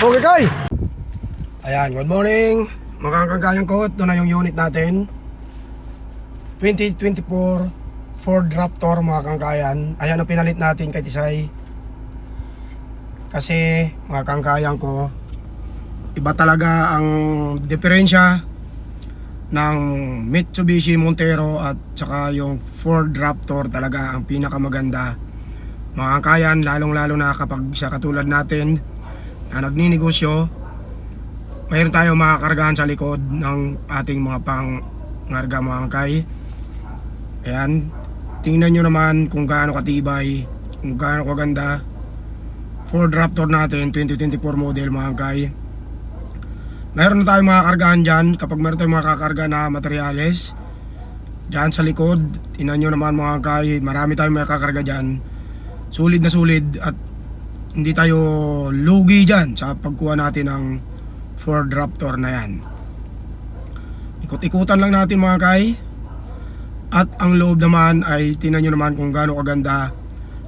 Okay, Kai! Ayan, good morning. Mga kagayang ko, ito na yung unit natin. 2024 Ford Raptor mga kangkayan. Ayan ang pinalit natin kay Tisay. Kasi mga kangkayan ko, iba talaga ang diferensya ng Mitsubishi Montero at saka yung Ford Raptor talaga ang pinakamaganda. Mga kangkayan, lalong lalo na kapag sa katulad natin na nagninegosyo, mayroon tayo makakargahan sa likod ng ating mga pang ngarga mga kangkay. Ayan, tingnan nyo naman kung gaano katibay, kung gaano kaganda. Ford Raptor natin, 2024 model mga kangkay. Meron na tayong mga kargahan dyan kapag meron tayong mga kakarga na materyales. Dyan sa likod, tingnan nyo naman mga kangkay, marami tayong mga kakarga dyan. Sulit na sulit at hindi tayo lugi dyan sa pagkuha natin ng Ford Raptor na yan. Ikot-ikutan lang natin mga kay. At ang loob naman ay tingnan nyo naman kung gaano kaganda.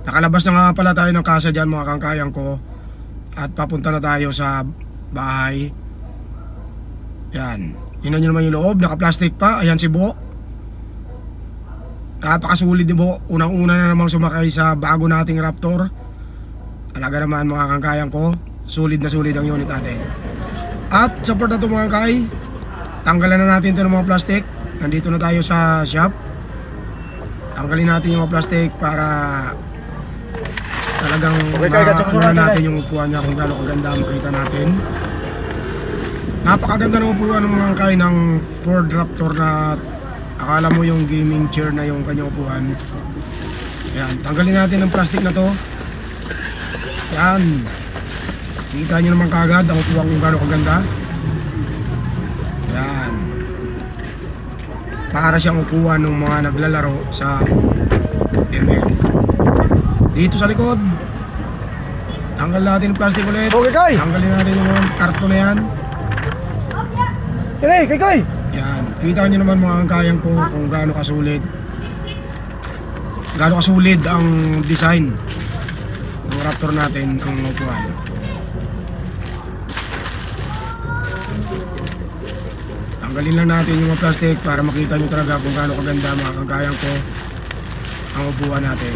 Nakalabas na nga pala tayo ng kasa dyan mga kangkayang ko. At papunta na tayo sa bahay. Yan. Tingnan nyo naman yung loob. Naka-plastic pa. Ayan si Bo. Napakasulit ni Bo. Unang-una na namang sumakay sa bago nating Raptor. Talaga naman mga kangkayang ko. Sulit na sulit ang unit natin. At sa part na ito mga kay, tanggalan na natin ito ng mga plastic. Nandito na tayo sa shop. Tanggalin natin yung mga plastic para talagang Okay, kaya, ma- tsaka ano na natin yung upuan niya kung gaano kaganda makita natin. Napakaganda ng upuan ng mga kay ng Ford Raptor na akala mo yung gaming chair na yung kanyang upuan. Yan, tanggalin natin ang plastic na to. Yan. Kita nyo naman kagad ang upuan kung gaano kaganda. Yan. Para siyang upuan ng mga naglalaro sa ML. Dito sa likod, tanggal natin yung plastic ulit. Okay, Kai! Tanggalin natin yung mga karton na yan. Kay, kay, kay! Yan. Kita nyo naman mga kayang ko kung gaano kasulit. Gaano kasulid ang design Raptor natin ang upuan. Tanggalin lang natin yung plastic para makita nyo talaga kung gaano kaganda mga ko ang upuan natin.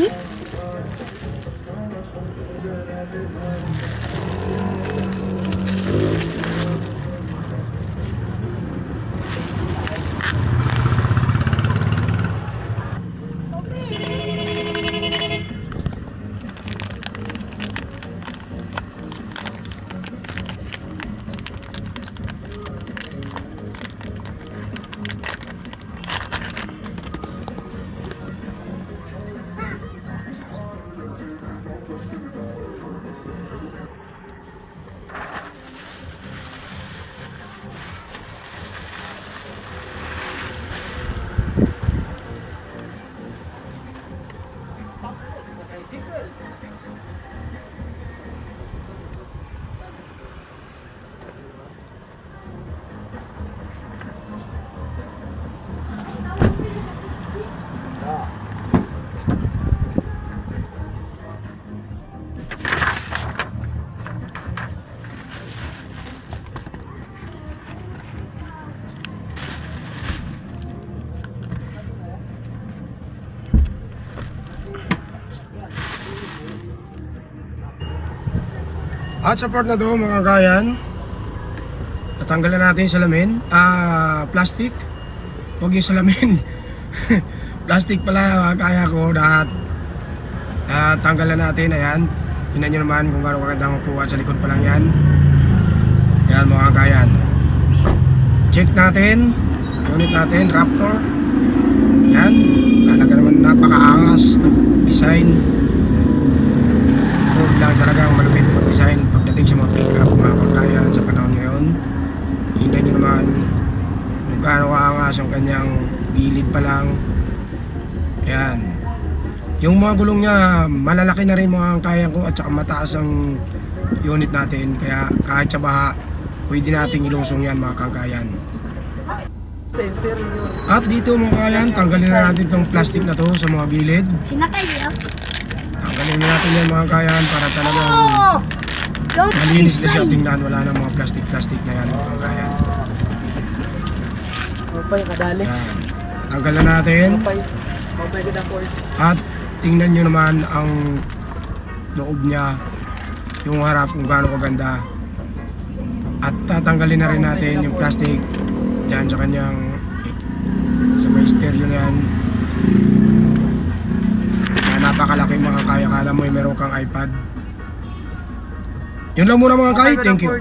At sa part na to mga kayan, natanggalan natin yung salamin. Ah, plastic. Huwag yung salamin. plastic pala kaya ko lahat. Ah, tanggalan natin, ayan. Tingnan nyo naman kung gaano kaganda ang upuan sa likod pa lang yan. Ayan mga kayan. Check natin. Unit natin, Raptor. Yan. Talaga naman napakaangas ng design. Ford lang talaga ang malupit mag-design pagdating sa mga pick-up mga kakayan sa panahon ngayon. Hindan nyo naman kung gaano kaangas ang kanyang gilid pa lang. Ayan. Yung mga gulong niya, malalaki na rin mga kaya ko at saka mataas ang unit natin. Kaya kahit sa baha, pwede nating ilusong yan mga kangkayan. At dito mga kayan, tanggalin na natin itong plastic na to sa mga gilid. Niya. Tanggalin na natin yan mga kayan para talagang Don't malinis na siya tingnan. Wala na mga plastic-plastic na yan mga kayan. Mapay, kadali. Yan. Tanggal na natin. Mapay. Mapay ka na force. At tingnan nyo naman ang loob niya. Yung harap kung gaano kaganda. At tatanggalin na rin natin yung plastic dyan sa kanyang sa may stereo na yan. Na napakalaki mga kaya. Kala mo yung meron kang iPad. Yun lang muna mga kay. Thank you.